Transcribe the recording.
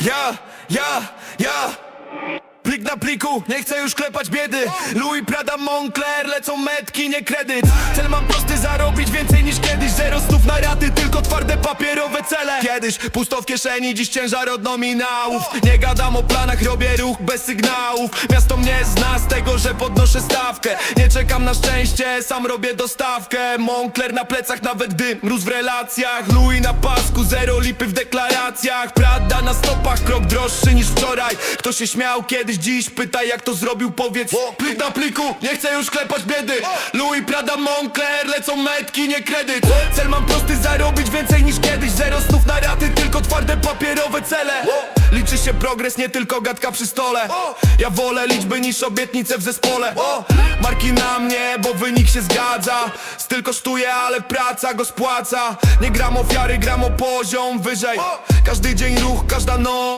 Ja, ja, ja. Plik na pliku, nie chcę już klepać biedy. Louis Prada Moncler, lecą metki, nie kredyt. Cel mam prosty, zarobić więcej niż kiedyś. Zero stów na raty, tylko twarde papierowe cele. Kiedyś pusto w kieszeni, dziś ciężar od nominałów. Nie gadam o planach, robię ruch bez sygnałów. Miasto mnie zna z tego, że podnoszę stawkę. Nie czekam na szczęście, sam robię dostawkę. Moncler na plecach, nawet gdy mróz w relacjach. Louis na pasku, zero lipy w deklaracjach. Prada na stopach, krok droższy niż wczoraj. Kto się śmiał kiedyś, dziś pyta jak to zrobił, powiedz. Plik na pliku, nie chcę już klepać biedy. Louis Prada Moncler, lecą metki, nie kredyt. Cel mam prosty, zarobić więcej niż Liczy się progres, nie tylko gadka przy stole. Ja wolę liczby niż obietnice w zespole. Marki na mnie, bo wynik się zgadza. Styl kosztuje, ale praca go spłaca. Nie gram ofiary, gram o poziom wyżej. Każdy dzień ruch, każda noc